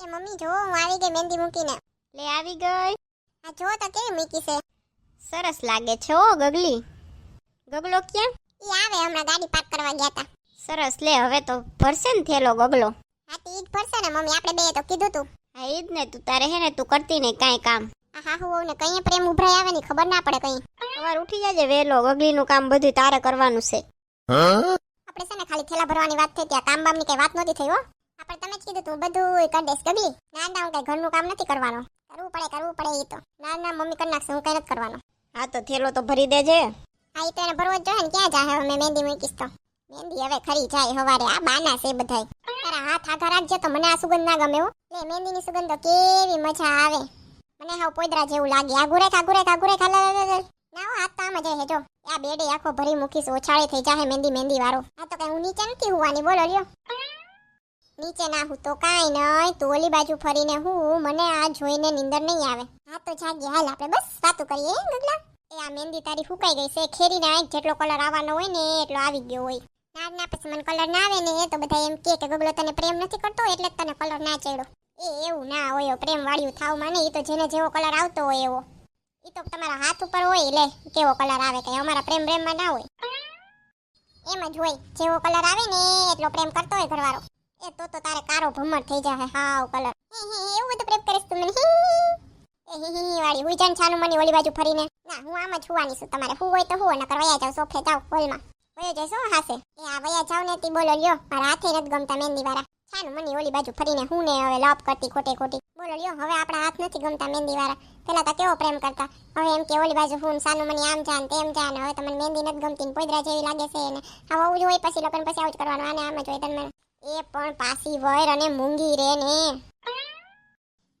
એ mummy જો હું આવી ગઈ મહેંદી મૂકીને. લે આવી ગઈ. આ જો તો કેવી મૂકી છે. સરસ લાગે છે ઓ ગગલી. ગગલો ક્યાં? ઈ આવે હમણાં ગાડી પાર્ક કરવા ગયા તા. સરસ લે હવે તો ભરશે ને થેલો ગગલો. હા તો ઈ જ ભરશે ને મમ્મી આપણે બે તો કીધું તું. હા ઈ જ ને તું તારે હે ને તું કરતી નહીં કાંઈ કામ. આ હાહુ ને કઈ પ્રેમ ઉભરાય આવે ની ખબર ના પડે કઈ. સવાર ઉઠી જાજે વહેલો ગગલીનું કામ બધું તારે કરવાનું છે. આપણે છે ને ખાલી થેલા ભરવાની વાત થઈ ત્યાં કામ બામની કઈ વાત નહોતી થઈ હો. આપણે તમે જ કીધું તું બધું કરી દઈશ ગગલી ના ના હું કઈ ઘરનું કામ નથી કરવાનું. કરવું પડે કરવું પડે એ તો. ના ના મમ્મી કરી નાખશે હું કઈ નથી કરવાનું. હા તો થેલો તો ભરી દેજે. હા એ તો એને ભરવો જ જોઈએ ને ક્યાં જાય હવે મેં મહેંદી મૂકીશ તો. મહેંદી હવે ખરી જાય હવારે આ બાના છે બધાય. તારા હાથ આગળ રાખજે તો મને આ સુગંધ ના ગમે હો. લે મહેંદીની સુગંધ તો કેવી મજા આવે. મને હાવ પોદરા જેવું લાગે. આ ગુરે ખા ગુરે ખા ગુરે ખા. ના હો હાથ તો આમ જ રહે જો. આ બેડે આખો ભરી મૂકીશ ઓછાળે થઈ જાય મહેંદી મહેંદી વાળો. આ તો કઈ હું નીચે નથી હોવાની બોલો લ્યો. નીચે ના હું તો કાંઈ નહીં તું ઓલી બાજુ ફરીને હું, મને આ જોઈને નીંદર નહીં આવે. હા તો જાગીએ, હાલ આપણે બસ વાતું કરીએ ગગલા? એ આ મહેંદી તારી ફૂકાઈ ગઈ છે, ખેરીને આંખ જેટલો કલર આવવાનો હોય ને એટલો આવી ગયો હોય. ના ના, પછી મને કલર ના આવે ને, તો બધા એમ કે ગગલો તને પ્રેમ નથી કરતો એટલે તને કલર ના ચડ્યો. એ એવું ના હોય પ્રેમ વાળ્યું થાવ માને એ તો જેને જેવો કલર આવતો હોય એવો. એ તો તમારા હાથ ઉપર હોય, લે, કેવો કલર આવે કઈ, અમારા પ્રેમ પ્રેમમાં ના હોય. એમ જ હોય, જેવો કલર આવે ને, એટલો પ્રેમ કરતો હોય ઘરવાળો. એ તો તો તારે કારો ભમર થઈ જાય હાવ કલર. એવું બધું પ્રેમ કરીશ તું મને હી, હી. હી. હી હી વાળી હુઈ જાન છાનું મની ઓલી બાજુ ફરીને. ના હું આમ જ હુવાની છું તમારે હું હોય તો હું નકર વયા જાવ સોફે જાવ હોલમાં. વયો જઈશો હાસે એ આ વયા જાવ ને તી બોલો લ્યો મારા હાથે નથી ગમતા મહેંદી વાળા. છાનું મની ઓલી બાજુ ફરીને હું ને હવે લપ કરતી ખોટે ખોટી. બોલો લ્યો હવે આપણા હાથ નથી ગમતા મહેંદી વાળા. પેલા તો કેવો પ્રેમ કરતા? હવે એમ કે ઓલી બાજુ હું સાનું મની આમ જાન તેમ જાન હવે તમને મહેંદી નથી ગમતી પોદરા જેવી લાગે છે અને આવું જ હોય પછી લગ્ન પછી આવું જ કરવાનું આને આમ જ હોય તમે એ પણ પાસી વર અને મૂંગી રે ને.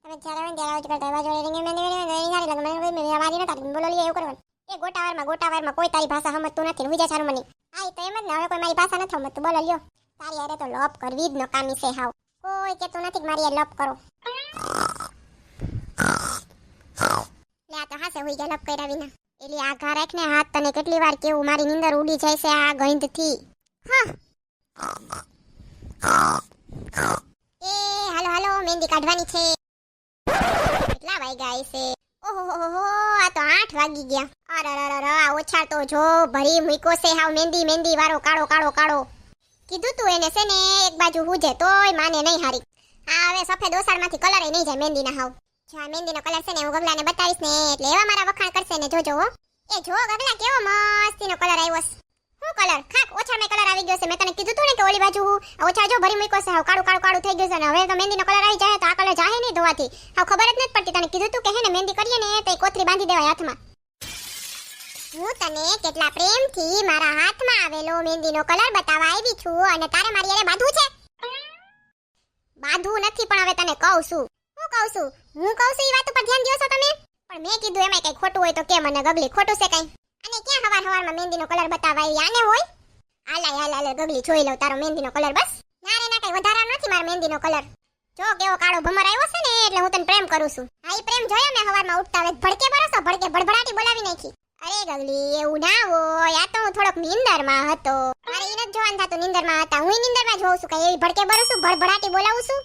તમે જ્યારે હોય ત્યારે આવું જ કરતા જોડે રીંગે મહેંદી મેં નહીં સારી લાગે મને કોઈ મેં મારી નતા બોલો લઈએ એવું કરવાનું. એ ગોટાવારમાં ગોટાવારમાં કોઈ તારી ભાષા સમજતું નથી હું જા સારું મની. એ તો એમ જ ને, હવે કોઈ મારી ભાષા નથી સમજતું, બોલો, લ્યો. તારી અરે તો લોપ કરવી જ નકામી છે હાવ. કોઈ કહેતું નથી કે મારી લોપ કરો. લે, આ તો હાસે હુઈ ગયા લોપ કર્યા વિના. એલી આઘા રાખ ને હાથ, તને કેટલી વાર કેવું, મારી નીંદર ઉડી જાય છે આ ગંધથી. હા. એ, હાલો હાલો, મહેંદી કાઢવાની છે. કેટલા વાગ્યા છે ઓહો આ તો આઠ વાગી ગયા. અરરરર આ ઓછા તો જો, ભરી મૂકો છે હાવ મહેંદી મહેંદી વાળો કાળો કાળો કાળો. કીધું તું એને છે ને, એક બાજુ હુજે તોય માને નહીં હારી. આ હવે સફેદ ઓસાળમાંથી કલર નહીં જાય મહેંદીના હાવ. જો આ મહેંદીનો કલર છે ને, હું ગગલાને બતાવીશ ને, એટલે એવા મારા વખાણ કરશે ને, જોજો હો. એ જો, ગગલા કેવો મસ્તીનો કલર આવ્યો છે. કલર ગયો છે. મેં તને કીધું તું ને કે ઓલી બાજુ ઓછા જો ભરી મૂક્યો છે. હાવ કાળું કાળું કાળું થઈ ગયું છે. અને હવે તો મહેંદીનો કલર આવી જાય, તો આ કલર જાહે નહીં ધોવાથી. હાવ ખબર જ નથી પડતી. તને કીધું તું કે હે ને મહેંદી કરીએ ને તો કોથરી બાંધી દેવાય હાથમાં. હું તને કેટલા પ્રેમથી મારા હાથમાં આવેલો મહેંદીનો કલર બતાવવા આવી છું અને તારે મારી અરે બાંધવું છે? બાંધવું નથી, પણ હવે તને કહું છું. હું કહું છું? હું કહું છું એ વાત ઉપર ધ્યાન છો તમે? પણ મેં કીધું એમાં કઈ ખોટું હોય તો કે મને ગગલી ખોટું છે કઈ. અને ક્યાં હવાર હવારમાં મહેંદીનો કલર બતાવવા આવી આને હોય? હાલા હાલા હાલા ગગલી જોઈ લઉં તારો મહેંદીનો કલર બસ. ના રે, ના, કઈ વધારા નથી મારો મહેંદીનો કલર જો કેવો કાળો ભમર આવ્યો છે ને, એટલે હું તને પ્રેમ કરું છું. હા એ પ્રેમ જોયો મેં હવારમાં ઉઠતા વેત ભડકે બરસો, ભડકે ભડભડાટી બોલાવી નાખી. અરે ગગલી, એવું ના હોય, આ તો હું થોડોક નિંદરમાં હતો. મારે ઈ નથી જોવાનું થતું, નિંદરમાં હતા. હું નિંદરમાં જોઉં છું, કઈ એવી ભડકે બરસું ભડભડાટી બોલાવું છું?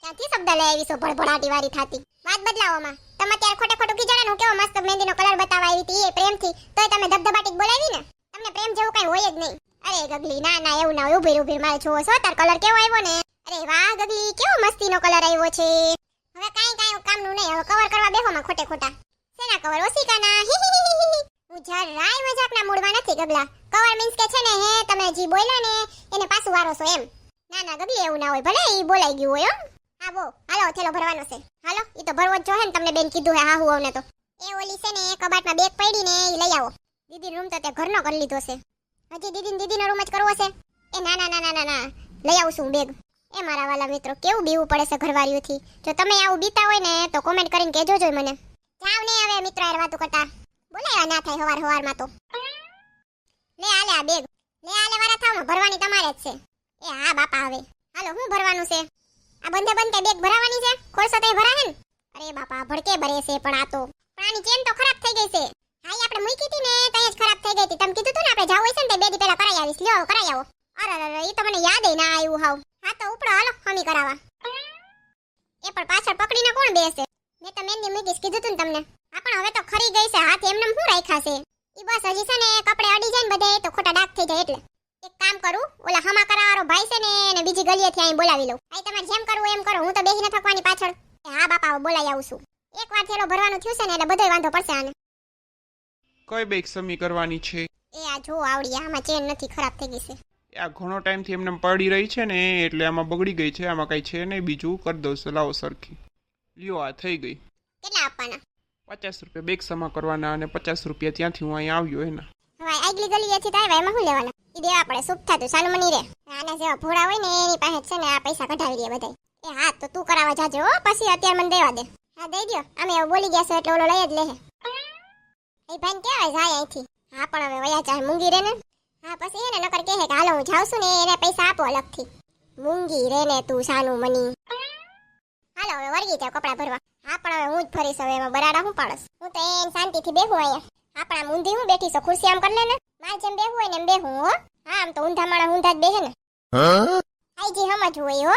ક્યાંથી શબ્દ લઈ આવી છું ભડભડાટી વાળી થાતી? વાત બદલાવોમાં તમે ત્યારે ખોટે ખોટું કીધું હું કેવો મસ્ત મહેંદીનો કલર બતાવવા આવી હતી એ પ્રેમથી, તોય તમે ધબધબાટી બોલાવી ને? તમને પ્રેમ જેવું કઈ હોય જ નહીં. અરે ગગલી, ના ના, એવું ના ઊભી ઊભી મારે જોવો છો તાર કલર કેવો આવ્યો ને? અરે વાહ, ગગલી, કેવો મસ્તીનો કલર આવ્યો છે. હવે કાઈ કાઈ કામનું નહીં. હવે કવર કરવા બેહો માં ખોટે ખોટા. સેના કવર ઓસિકાના હું જરાય મજાકના મૂડમાં નથી, ગગલા. કવર મીન્સ કે છે ને, હે, તમે જી બોલ્યા ને, એને પાછું વારો છો એમ. ના ના, ગગલી, એવું ના હોય. ભલે ઈ બોલાઈ ગયું હોય, હો. હા, બો. હાલો, થેલો ભરવાનો છે. હાલો, ઈ તો ભરવો જ જોહે ને, તમને બેન કીધું હે હા હું આવને તો. એ ઓલી છે ને, કબાટમાં બેગ પડી ને, ઈ લઈ આવો. દીદી રૂમ તો તે ઘરનો કરી લીધો છે. હજી દીદી દીદીનો રૂમ જ કરવો છે. એ ના ના ના ના ના લઈ આવું છું બેગ. એ મારા વાલા મિત્રો, કેવું બીવું પડે છે ઘરવાળીઓથી. જો તમે આવું બીતા હોય ને, તો કોમેન્ટ કરીને કહેજો જોઈ મને. જાવ ને હવે, મિત્રો યાર વાતો કરતા. બોલાયા ના થાય હવાર હવારમાં તો. લે આલે આ બેગ. લે આલે વાળા થાવ ભરવાની તમારે જ છે. એ હા, બાપા, હવે. હાલો, હું ભરવાનું છે? આ બંધે બંધે બેગ ભરાવાની છે? ખોલશો તો એ ને? અરે બાપા ભડકે ભરે છે પણ આ તો. પ્રાણી ચેન તો ખરાબ થઈ ગઈ છે. હા આપણે મૂકી હતી ને, તઈ જ ખરાબ થઈ ગઈ હતી. તમે કીધું ને આપણે જાવ હોય છે ને બે દી પહેલા કરાઈ આવીશ. લ્યો, કરાઈ આવો. અરે અરે એ તો મને યાદ ના આવ્યું હાવ. હા, તો ઉપડો, હાલો હમી કરાવવા. એ પણ પાછળ પકડીને કોણ બેસે? મેં તો મહેંદી મૂકીશ, કીધું તું ને તમને. હા, પણ હવે તો ખરી ગઈ છે, હાથ એમને શું રાખ્યા છે? બસ હજી છે ને, કપડે અડી જાય ને બધે, તો ખોટા ડાક થઈ જાય એટલે. એક કામ કરું, ઓલા હમા કરાવાળો ભાઈ છે ને, એને બીજી ગલીએથી અહીં બોલાવી લઉં. ભાઈ તમારે જેમ કરવું એમ કરો, હું તો બેસીને થકવાની પાછળ. હા, બાપા બોલાવી આવું છું. એક વાર થેલો ભરવાનું થયું છે ને, એટલે બધોય વાંધો પડશે આને. કઈ બેક સમી કરવાની છે? એ આ જો આવડી આમાં ચેન નથી ખરાબ થઈ ગઈ છે. આ ઘણો ટાઈમથી એમને પડી રહી છે ને એટલે આમાં બગડી ગઈ છે આમાં કઈ છે નહીં. બીજું કરી દઉં છું લાવો સરખી. લ્યો આ થઈ ગઈ. કેટલા આપવાના? પચાસ રૂપિયા બેગ સમા કરવાના અને પચાસ રૂપિયા ત્યાંથી હું અહીંયા આવ્યો એના. હવે આગલી ગલીએથી તો આવ્યા એમાં શું લેવાના? ઈ દેવા પડે સુખ થતું સાનું મની રે. આના જેવા ભોળા હોય ને એની પાસે છે ને આ પૈસા કઢાવી દે બધાય. એ હા તો તું કરાવવા જાજે હો પછી અત્યારે મને દેવા દે. હા દઈ દો અમે એવું બોલી ગયા છો એટલે ઓલો લઈ જ લે એ ભાઈ કેવાય જાય અહીંથી. હા પણ હવે વયા જાય મૂંગી રે ને. હા પછી એને નકર કહે કે હાલો હું જાઉં છું ને એને પૈસા આપો અલગથી. મૂંગી રે ને તું સાનું મની. હાલો હવે વળગી જાવ કપડાં ભરવા. હા પણ હવે હું જ ફરીશ હવે એમાં બરાડા હું પાડસ હું તો એને શાંતિથી બેહું અહીંયા. હા પણ આમ ઊંધી હું બેઠી છું ખુરશી આમ કરી લે ને. મારે જેમ બેહું હોય ને એમ બેહું હો હા. આમ તો ઊંધા માણા ઊંધા જ બેહે ને. આઈજી સમજવું હોય હો.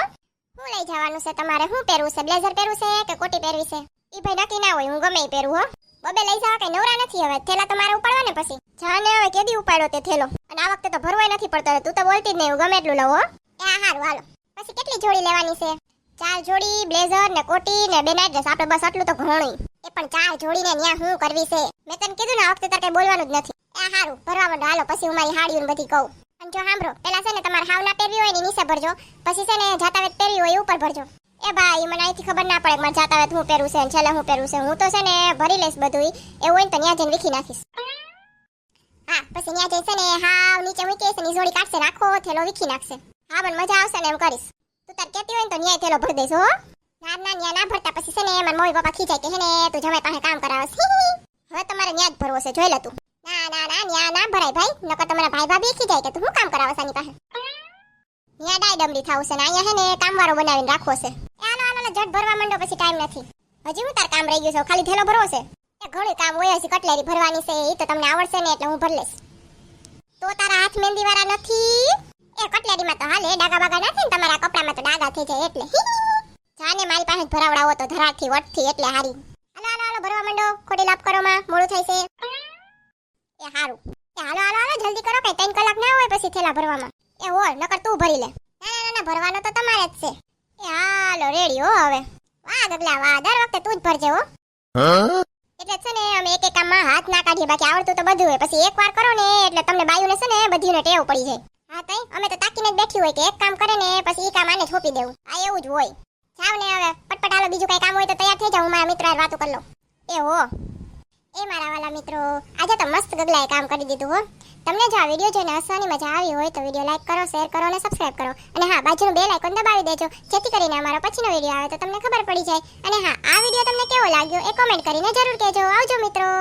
હું લઈ જવાનું છે તમારે શું પહેરવું છે બ્લેઝર પહેરવું છે કે કોટી પહેરવી છે? ઈ ભાઈ નક્કી ના હોય હું ગમે એ પહેરું હો. બબે લઈ જવા કઈ નવરા નથી હવે. થેલા તમારે ઉપાડવા ને પછી. જાને હવે કેદી ઉપાડ્યો તે થેલો? અને આ વખતે તો ભરવાય નથી પડતો તું તો બોલતી જ નહીં, હું ગમે એટલું લઉં એ હારું, હાલો. પછી કેટલી જોડી લેવાની છે? ચાર જોડી, બ્લેઝર ને કોટી ને બે નાઇટ ડ્રેસ. આપણે બસ આટલું તો ઘણું એ પણ ચાર જોડીને ન્યા હું કરવી છે? મેં તને કીધું ને, આ વખતે તારે બોલવાનું જ નથી. એ હારું, ભરવા માંડો. હાલો, પછી હું મારી હાડીઓ બધી કહું. અને જો સાંભળો, પેલા છે ને, તમારે હાવના પહેરવી હોય ને નીચે ભરજો. પછી છે ને જાતાવેત પહેરવી હોય ઉપર ભરજો. એ ભાઈ, મને અહીંથી ખબર ના પડે મને જાતા હોય હું પહેરું છે છેલ્લે હું પહેરું છે. હું તો છે ને ભરી લઈશ બધું એવું હોય ને તો ત્યાં જઈને વીખી નાખીશ. હા, પછી ત્યાં જઈને ને હાવ નીચે મૂકીશ અને ઈ જોડી કાઢશે, રાખો, થેલો વીખી નાખશે. હા, પણ મજા આવશે ને એમ કરીશ. તું તાર કહેતી હોય ને તો ન્યાય થેલો ભરી દઈશ, હો. ના ના, ન્યા ના ભરતા. પછી છે ને મારા મમ્મી પપ્પા ખીચાય કે ને, તું જમાઈ પાસે કામ કરાવશ. હવે તમારે ન્યા જ ભરવો છે, જોઈ લે તું. ના ના ના, ન્યા ના ભરાય ભાઈ. નકર તમારા ભાઈ ભાભી ખીચાય કે તું શું કામ કરાવશ આની પાસે? ન્યા ડાય ડમડી થાવ છે ને અહીંયા હે ને કામવાળો બનાવીને રાખવો છે. આનો હાલો, ઝટ ભરવા માંડો પછી ટાઈમ નથી. હજી હું તાર કામ રહી ગયું છે ખાલી થેલો ભરવો છે. એ ઘણું કામ હોય હજી કટલેરી ભરવાની છે એ તો તમને આવડશે ને એટલે હું ભરી તો તારા હાથ મહેંદી વાળા નથી? એ કટલેરીમાં તો હાલે ડાગા બાગા નથી ને તમારા કપડામાં તો ડાગા થઈ જાય એટલે. જાને મારી પાસે ભરાવડાવો તો ધરાથી વટથી એટલે હારી. હાલો હાલો હાલો ભરવા માંડો. ખોટી લાભ કરો માં મોડું થાય છે. એ હારું. હાલો હાલો હાલો જલ્દી કરો કઈ ત્રણ કલાક ના હોય પછી થેલા ભરવામાં. એ હોલ નકર તું ભરી લે. ના ના ના, ભરવાનો તો તમારે જ છે. એ હાલો રેડી હો હવે. વાહ ગગલા વાહ દર વખતે તું જ ભરજે હો. એટલે છે ને અમે એક એક હાથ ના કાઢીએ બાકી આવડતું તો બધું હોય. પછી એક વાર કરો ને એટલે તમને બાયુને છે ને બધીને ટેવ પડી જાય. હા તઈ અમે તો તાકીને જ બેઠી હોય કે એક કામ કરે ને પછી ઈ કામ આને છોપી દેવું. આ એવું જ હોય. જાવ ને હવે પટપટ હાલો બીજું કઈ કામ હોય તો તૈયાર થઈ જાવ હું મારા મિત્રો વાતો કરી લઉં. એ હો. એ મારા વાલા મિત્રો. આજે તો મસ્ત ગગલાએ કામ કરી દીધું હો. તમને જો આ વીડિયો જોઈને હસવાની મજા આવી હોય તો વીડિયો લાઈક કરો શેર કરો અને સબસ્ક્રાઇબ કરો. અને હા, બાજુનું બેલ આઇકોન દબાવી દેજો, જેથી કરીને અમારો પછીનો વીડિયો આવે તો તમને ખબર પડી જાય. અને હા, આ વીડિયો તમને કેવો લાગ્યો એ કોમેન્ટ કરીને જરૂર કહેજો. આવજો મિત્રો.